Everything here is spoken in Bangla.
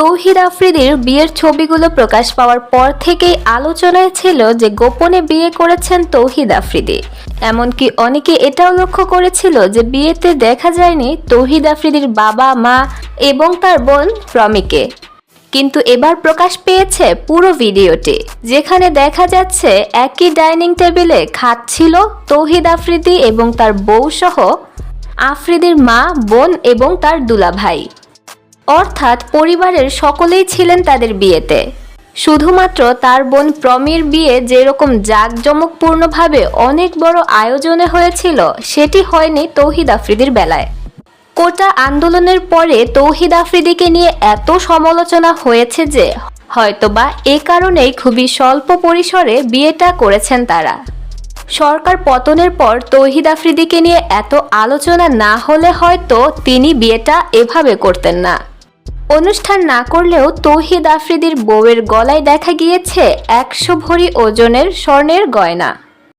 তৌহিদ আফ্রিদির বিয়ের ছবিগুলো প্রকাশ পাওয়ার পর থেকেই আলোচনায় ছিল যে গোপনে বিয়ে করেছেন তৌহিদ আফ্রিদি। এমনকি অনেকে এটাও লক্ষ্য করেছিল যে বিয়েতে দেখা যায়নি তৌহিদ আফ্রিদির বাবা, মা এবং তার বোন রমিকে কিন্তু এবার প্রকাশ পেয়েছে পুরো ভিডিওটি, যেখানে দেখা যাচ্ছে একই ডাইনিং টেবিলে খাচ্ছিল তৌহিদ আফ্রিদি এবং তার বউ সহ আফ্রিদির মা, বোন এবং তার দুলাভাই। অর্থাৎ পরিবারের সকলেই ছিলেন তাদের বিয়েতে। শুধুমাত্র তার বোন প্রমির বিয়ে যেরকম জাঁকজমকপূর্ণভাবে অনেক বড় আয়োজনে হয়েছিল, সেটি হয়নি তৌহিদ আফ্রিদির বেলায়। কোটা আন্দোলনের পরে তৌহিদ আফ্রিদিকে নিয়ে এত সমালোচনা হয়েছে যে, হয়তোবা এ কারণেই খুবই স্বল্প পরিসরে বিয়েটা করেছেন তারা। সরকার পতনের পর তৌহিদ আফ্রিদিকে নিয়ে এত আলোচনা না হলে হয়তো তিনি বিয়েটা এভাবে করতেন না। অনুষ্ঠান না করলেও তৌহিদ আফ্রিদির বউয়ের গলায় দেখা গিয়েছে একশো ভরি ওজনের স্বর্ণের গয়না।